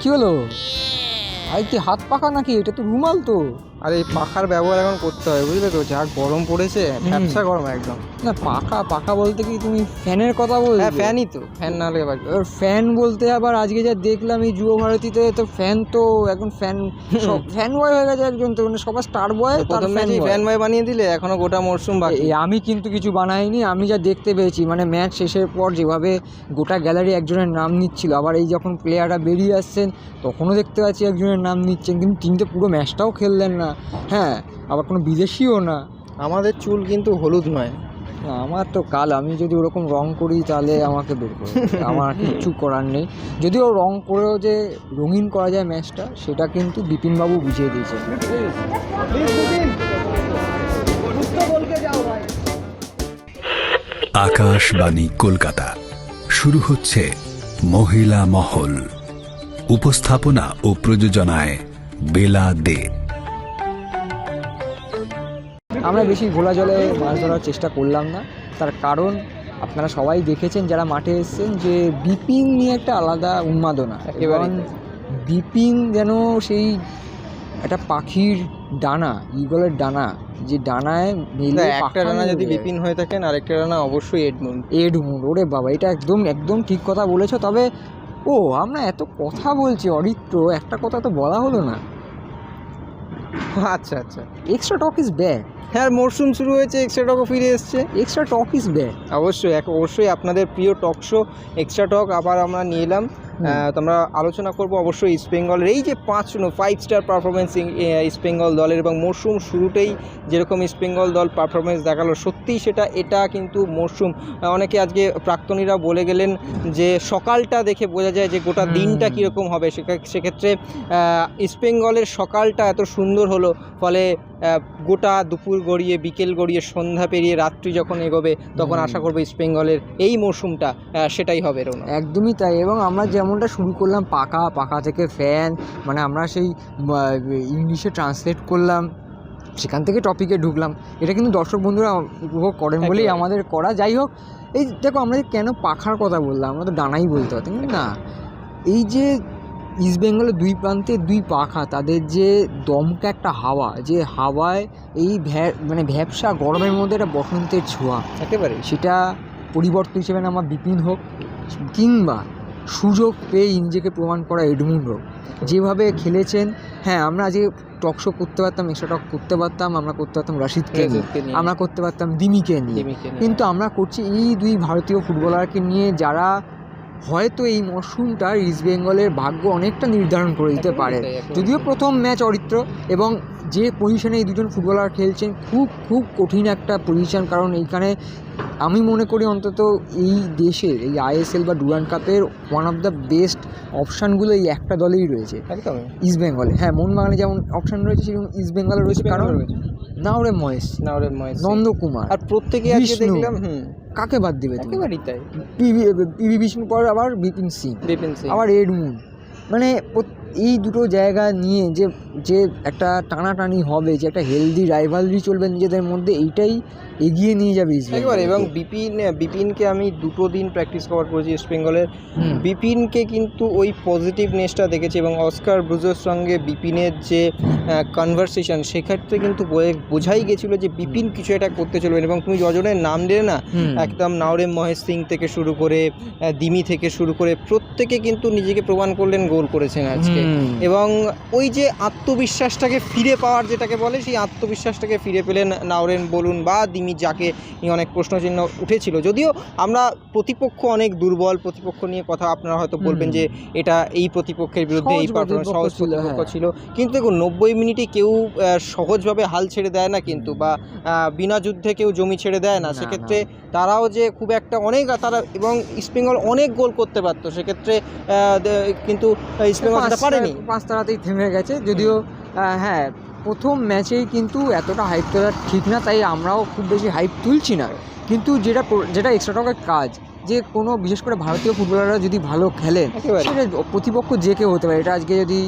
কি হলো? ভাই হাত পাকা নাকি? এটা তো রুমাল তো। আর এই পাখার ব্যবহার এখন করতে হয় বুঝলে তো? যা গরম পড়েছে ব্যবসা গরম একদম। না পাখা পাখা বলতে কি তুমি ফ্যানের কথা বলছো? হ্যাঁ ফ্যানই তো। ফ্যান না হলে এবার? ফ্যান বলতে আবার আজকে যা দেখলাম এই যুব ভারতীতে তো ফ্যান তো এখন ফ্যান ফ্যান বয় হয়ে গেছে একজন তো মানে সবার স্টার বয় তার ফ্যান ফ্যান বয় বানিয়ে দিলে এখনও গোটা মরশুম বাকি। আমি কিন্তু কিছু বানাইনি আমি যা দেখতে পেয়েছি মানে ম্যাচ শেষের পর যেভাবে গোটা গ্যালারি একজনের নাম নিচ্ছিল আবার এই যখন প্লেয়াররা বেরিয়ে আসছেন তখনও দেখতে পাচ্ছি একজনের নাম নিচ্ছেন কিন্তু তিনি তো পুরো ম্যাচটাও খেললেন না। হ্যাঁ আবার কোনো বিদেশিও না। আমাদের চুল কিন্তু হলুদ নয়। না, আমার তো কাল আমি যদি ওরকম রং করি তাহলে আমাকে বের করে আমার কিচ্ছু করার নেই। যদিও রং করেও যে রঙিন করা যায় ম্যাচটা সেটা কিন্তু বিপিনবাবু বুঝিয়ে দিয়েছেন। আকাশবাণী কলকাতা। শুরু হচ্ছে মহিলা মহল। উপস্থাপনা ও প্রযোজনায় বেলা দে আমরা বেশি ঘোলা জলে মাছ ধরার চেষ্টা করলাম না। তার কারণ আপনারা সবাই দেখেছেন যারা মাঠে এসেছেন যে বিপিন নিয়ে একটা আলাদা উন্মাদনা। এবং। বিপিন যেন সেই একটা পাখির ডানা ইগলের ডানা যে ডানায় মেলে একটা মেলে যদি বিপিন হয়ে থাকেন আরেকটা রানা অবশ্যই এডমুন্ড এডমুন্ড ওরে বাবা এটা একদম একদম ঠিক কথা বলেছ। তবে ও আমরা এত কথা বলছি অরিত্র একটা কথা তো বলা হলো না। আচ্ছা আচ্ছা। এক্সট্রা টক ইজ ব্যাক হ্যাঁ মরশুম শুরু হয়েছে এক্সট্রা টকও ফিরে এসছে। এক্সট্রা টক ইজ ব্যাক অবশ্যই এক অবশ্যই আপনাদের প্রিয় টক শো এক্সট্রা টক আবার আমরা নিয়ে এলাম। আহ, তো আমরা আলোচনা করব অবশ্যই ইস্ট বেঙ্গলের এই যে পাঁচ five star performance East Bengal দলের এবং মরশুম শুরুতেই যেরকম ইস্ট বেঙ্গল দল পারফরমেন্স দেখাল সত্যিই সেটা এটা কিন্তু মরশুম অনেকে আজকে প্রাক্তনীরা বলে গেলেন যে সকালটা দেখে বোঝা যায় যে গোটা দিনটা কীরকম হবে। সেক্ষে- সেক্ষেত্রে ইস্ট বেঙ্গলের সকালটা এত সুন্দর হলো ফলে গোটা দুপুর গড়িয়ে বিকেল গড়িয়ে সন্ধ্যা পেরিয়ে রাত্রি যখন এগোবে তখন আশা করব ইস্ট বেঙ্গলের এই মরশুমটা সেটাই হবে রোনা। একদমই তাই। এবং আমরা যেমনটা শুরু করলাম পাকা পাকা থেকে ফ্যান মানে আমরা সেই ইংলিশে ট্রান্সলেট করলাম সেখান থেকে টপিকে ঢুকলাম। এটা কিন্তু দর্শক বন্ধুরা উপভোগ করেন বলেই আমাদের করা। যাই হোক এই দেখো আমরা কেন পাখার কথা বললাম আমরা তো ডানাই বলতে পারতাম না। এই যে ইস্ট বেঙ্গলের দুই প্রান্তে দুই পাখা তাদের যে দমকা একটা হাওয়া যে হাওয়ায় এই ভ্যা মানে ভ্যাবসা গরমের মধ্যে একটা বসন্তের ছোঁয়া। একেবারে সেটা পরিবর্তন হিসেবে আমার বিপিন হোক কিংবা সুযোগ পেয়ে নিজেকে প্রমাণ করা এডমুন্ড হোক। যেভাবে খেলেছেন হ্যাঁ আমরা আজকে টক শো করতে পারতাম এক্সট্রা টক করতে পারতাম আমরা করতে পারতাম রাশিদকে নিয়ে। আমরা করতে পারতাম দিমিকে নিয়ে। কিন্তু আমরা করছি এই দুই ভারতীয় ফুটবলারকে নিয়ে যারা হয়তো এই মরশুমটা ইস্ট বেঙ্গলের ভাগ্য অনেকটা নির্ধারণ করে দিতে পারে। যদিও প্রথম ম্যাচ অরিত্র এবং যে পজিশনে এই দুজন ফুটবলার খেলছেন খুব খুব কঠিন একটা পজিশন কারণ এইখানে আমি মনে করি অন্তত এই দেশের এই আইএসএল বা ডুরান কাপের ওয়ান অফ দ্য বেস্ট অপশানগুলো এই একটা দলেই রয়েছে। ইস্ট বেঙ্গলে। হ্যাঁ মোহনবাগানে যেমন অপশান রয়েছে সেরকম ইস্ট বেঙ্গলে রয়েছে কারণ নাওরে মহেশ নাওরে মহেশ নন্দকুমার আর প্রত্যেকে আজকে দেখলাম হুম। কাকে বাদ দিবে একেবারেই তাই। পিবি পিবি বিষ্ণু পর আবার বিপিন সিং বিপিন সিং। আবার এডমুন। মানে এই দুটো জায়গা নিয়ে যে যে একটা টানাটানি হবে যে একটা হেলদি রাইভালরি চলবে নিজেদের মধ্যে এইটাই এগিয়ে নিয়ে যাবে ইস্ট এবং। বিপিন বিপিনকে আমি দুটো দিন প্র্যাকটিস কভার করেছি ইস্ট বেঙ্গলের বিপিনকে কিন্তু ওই পজিটিভনেসটা দেখেছি এবং অস্কার ব্রুজোর সঙ্গে বিপিনের যে কনভারসেশন সেক্ষেত্রে কিন্তু বোঝাই গেছিল যে বিপিন কিছু একটা করতে চলবেন এবং তুমি যজনের নাম দিলে না একদম নাওরেম মহেশ সিং থেকে শুরু করে দিমি থেকে শুরু করে প্রত্যেকে কিন্তু নিজেকে প্রমাণ করলেন গোল করেছেন আজকে। হুম। এবং ওই যে আত্মবিশ্বাসটাকে ফিরে পাওয়ার যেটাকে বলে সেই আত্মবিশ্বাসটাকে ফিরে পেলেন নাওরেন বলুন বা দিমি যাকে নিয়ে অনেক প্রশ্নচিহ্ন উঠেছিল। যদিও আমরা প্রতিপক্ষ অনেক দুর্বল প্রতিপক্ষ নিয়ে কথা আপনারা হয়তো বলবেন যে এটা এই প্রতিপক্ষের বিরুদ্ধে এই পারফরমেন্স সহজ প্রতিপক্ষ হ্যাঁ। ছিল। কিন্তু দেখুন নব্বই মিনিটে কেউ সহজভাবে হাল ছেড়ে দেয় না কিন্তু বা বিনা যুদ্ধে কেউ জমি ছেড়ে দেয় না। না, সেক্ষেত্রে তারাও যে খুব একটা অনেক তারা এবং ইস্টবেঙ্গল অনেক গোল করতে পারতো। সেক্ষেত্রে কিন্তু ইস্টবেঙ্গল সেটা পাঁচটা- রাতেই থেমে গেছে, যদিও হ্যাঁ প্রথম ম্যাচেই কিন্তু এতটা হাইপ তোলা ঠিক না, তাই আমরাও খুব বেশি হাইপ তুলছি না। কিন্তু যেটা যেটা এক্সট্রা টকের কাজ যে কোনো বিশেষ করে ভারতীয় ফুটবলাররা যদি ভালো খেলেন একেবারে। সেটা প্রতিপক্ষ যে কেউ হতে পারে। এটা আজকে যদি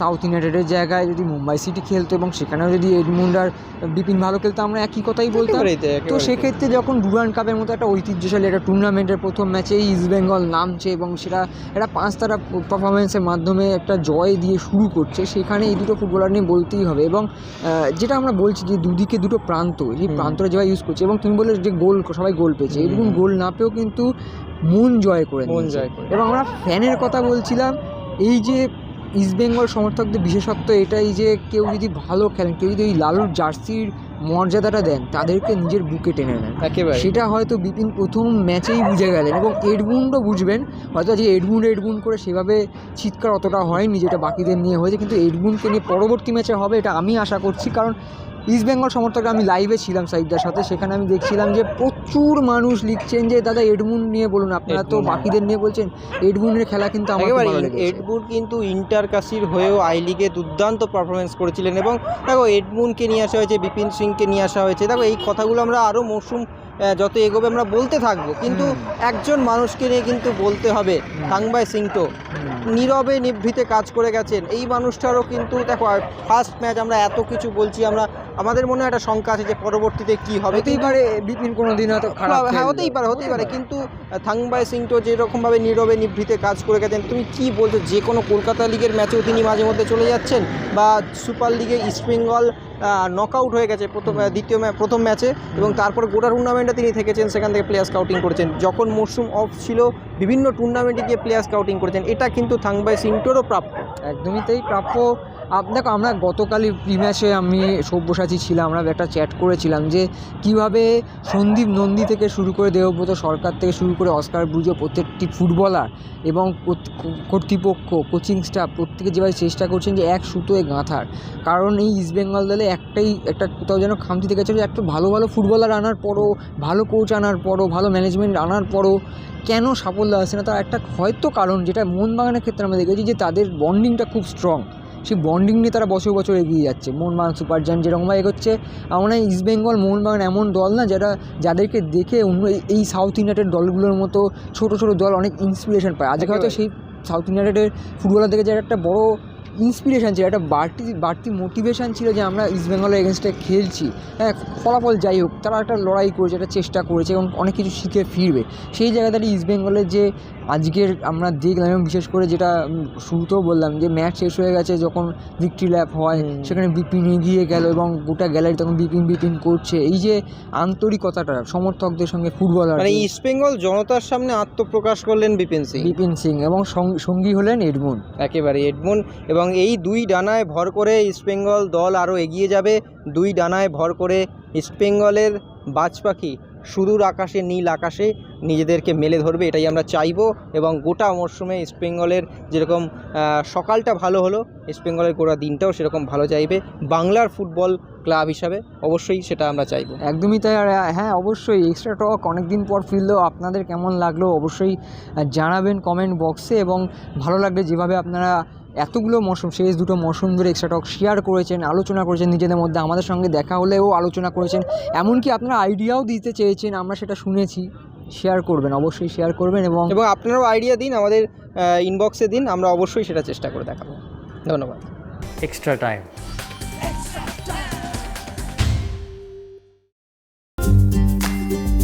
সাউথ ইউনাইটেডের জায়গায় যদি মুম্বাই সিটি খেলতো এবং সেখানেও যদি এডমুন্ড আর বিপিন ভালো খেলতো আমরা একই কথাই বলতাম। তো সেক্ষেত্রে যখন ডুরান কাপের মতো একটা ঐতিহ্যশালী একটা টুর্নামেন্টের প্রথম ম্যাচেই ইস্টবেঙ্গল নামছে এবং সেটা একটা পাঁচ তারা পারফরমেন্সের মাধ্যমে একটা জয় দিয়ে শুরু করছে সেখানে এই দুটো ফুটবলার নিয়ে বলতেই হবে। এবং যেটা আমরা বলছি যে দুদিকে দুটো প্রান্ত এই হুম। প্রান্তটা যেভাবে ইউজ করছে এবং তুমি বলে যে গোল সবাই গোল পেয়েছে। এরকম গোল না পেয়েও কিন্তু মন জয় করে মন জয় করে। এবং আমরা ফ্যানের কথা বলছিলাম এই যে ইস্টবেঙ্গল সমর্থকদের বিশেষত্ব এটাই যে কেউ যদি ভালো খেলেন কেউ যদি ওই লালুর জার্সির মর্যাদাটা দেন তাদেরকে নিজের বুকে টেনে নেন। সেটা হয়তো বিপিন প্রথম ম্যাচেই বুঝে গেলেন এবং এডমুন্ডও বুঝবেন হয়তো আজকে এডমুন্ড এডমুন্ড করে সেভাবে চিৎকার অতটা হয়নি যেটা বাকিদের নিয়ে হয়েছে কিন্তু এডমুন্ডকে নিয়ে পরবর্তী ম্যাচে হবে এটা আমি আশা করছি কারণ ইস্ট বেঙ্গল সমর্থকরা আমি লাইভে ছিলাম সাইডদার সাথে সেখানে আমি দেখছিলাম যে প্রচুর মানুষ লিখছেন যে দাদা এডমুন্ড নিয়ে বলুন আপনারা তো এডমুন্ড। বাকিদের নিয়ে বলছেন এডমুন্ডের খেলা কিন্তু এডমুন কিন্তু ইন্টার কাশির হয়েও আই লিগে দুর্দান্ত পারফরমেন্স করেছিলেন এবং দেখো এডমুনকে নিয়ে আসা হয়েছে বিপিন সিংকে নিয়ে আসা হয়েছে দেখো এই কথাগুলো আমরা আরও মৌসুম যত এগোবে আমরা বলতে থাকব কিন্তু একজন মানুষকে নিয়ে কিন্তু বলতে হবে থাংবাই সিংটো নীরবে নিভৃতে কাজ করে গেছেন এই মানুষটারও কিন্তু দেখো ফার্স্ট ম্যাচ আমরা এত কিছু বলছি আমরা আমাদের মনে একটা শঙ্কা আছে যে পরবর্তীতে কি হবে। হতেই পারে বিপিন কোনো দিন হয়তো খারাপ হ্যাঁ হতেই পারে হতেই পারে। কিন্তু থাংবাই সিং তো যেরকমভাবে নীরবে নিভৃতে কাজ করে গেছেন তুমি কি বলছো? যে কোনো কলকাতা লিগের ম্যাচেও তিনি মাঝে মধ্যে চলে যাচ্ছেন বা সুপার লিগে ইস্টবেঙ্গল নক আউট হয়ে গেছে প্রথম দ্বিতীয় প্রথম ম্যাচে এবং তারপর গোটা টুর্নামেন্টে তিনি থেকেছেন সেখান থেকে প্লেয়ার স্কাউটিং করেছেন। যখন মরশুম অফ ছিল বিভিন্ন টুর্নামেন্টে গিয়ে প্লেয়ার স্কাউটিং করেছেন। এটা কিন্তু থাংবাই সিংটোরও প্রাপ্য। একদমই তাই প্রাপ্য। দেখো, আমরা গতকালই প্রি ম্যাচে আমি সব্যসাচী ছিলাম, আমরা একটা চ্যাট করেছিলাম যে কীভাবে সন্দীপ নন্দী থেকে শুরু করে দেবব্রত সরকার থেকে শুরু করে অস্কার ব্রুজো প্রত্যেকটি ফুটবলার এবং কর্তৃপক্ষ কোচিং স্টাফ প্রত্যেকে যেভাবে চেষ্টা করছেন যে এক সুতোয় গাঁথার। কারণ এই ইস্টবেঙ্গল দলে একটাই, একটা কোথাও যেন খামতি থেকে যে একটা ভালো ভালো ফুটবলার আনার পরও, ভালো কোচ আনার পরও, ভালো ম্যানেজমেন্ট আনার পরও কেন সাফল্য আসছে না? তার একটা হয়তো কারণ যেটা মোহনবাগানের ক্ষেত্রে আমরা দেখেছি যে তাদের বন্ডিংটা খুব স্ট্রং সেই বন্ডিং নিয়ে তারা বছর বছর এগিয়ে যাচ্ছে। মোহনবাগান সুপার জায়ান্ট যেরকমভাবে এগোচ্ছে আমরা ইস্ট বেঙ্গল মোহনবাগান এমন দল না যারা যাদেরকে দেখে অন্য এই- সাউথ ইন্ডিয়াটের দলগুলোর মতো ছোট ছোট দল অনেক ইন্সপিরেশন পায়। আজকে হয়তো সেই সাউথ ইউনাইটেডের ফুটবলার থেকে যারা একটা বড় ইন্সপিরেশন ছিল একটা বাড়তি বাড়তি মোটিভেশান ছিল যে আমরা ইস্ট বেঙ্গলের এগেনস্টে খেলছি। হ্যাঁ ফলাফল যাই হোক তারা একটা লড়াই করেছে একটা চেষ্টা করেছে এবং অনেক কিছু শিখে ফিরবে। সেই জায়গায় দাঁড়িয়ে ইস্ট বেঙ্গলের যে আজকের আমরা দেখলাম এবং বিশেষ করে যেটা শুরুতেও বললাম যে ম্যাচ শেষ হয়ে গেছে যখন ভিক্টরি ল্যাপ হয় সেখানে বিপিন এগিয়ে গেল এবং গোটা গ্যালারি তখন বিপিন বিপিন করছে। এই যে আন্তরিকতাটা সমর্থকদের সঙ্গে ফুটবলার মানে ইস্টবেঙ্গল জনতার সামনে আত্মপ্রকাশ করলেন বিপিন সিং। বিপিন সিং এবং সঙ্গী হলেন এডমুন। একেবারে এডমন এবং এই দুই ডানায় ভর করে ইস্টবেঙ্গল দল আরও এগিয়ে যাবে। দুই ডানায় ভর করে ইস্টবেঙ্গলের বাজ পাখি সুদূর আকাশে, নীল আকাশে নিজেদেরকে মেলে ধরবে, এটাই আমরা চাইব। এবং গোটা মরশুমে ইস্টবেঙ্গলের যেরকম সকালটা ভালো হলো ইস্টবেঙ্গলের গোটা দিনটাও সেরকম ভালো চাইবে বাংলার ফুটবল ক্লাব হিসাবে অবশ্যই সেটা আমরা চাইব। একদমই তাই, আর হ্যাঁ অবশ্যই এক্সট্রা টক অনেক দিন পর ফিরলো, আপনাদের কেমন লাগল অবশ্যই জানাবেন কমেন্ট বক্সে এবং ভালো লাগলে যেভাবে আপনারা এতগুলো মৌসুম শেষ দুটো মৌসুম ধরে এক্সট্রা টক শেয়ার করেছেন আলোচনা করেছেন নিজেদের মধ্যে আমাদের সঙ্গে দেখা হলেও আলোচনা করেছেন। এমনকি আপনারা আইডিয়াও দিতে চেয়েছেন আমরা সেটা শুনেছি। শেয়ার করবেন অবশ্যই শেয়ার করবেন এবং এবং আপনারাও আইডিয়া দিন আমাদের ইনবক্সে দিন আমরা অবশ্যই সেটা চেষ্টা করে দেখাবো। ধন্যবাদ। Extra time.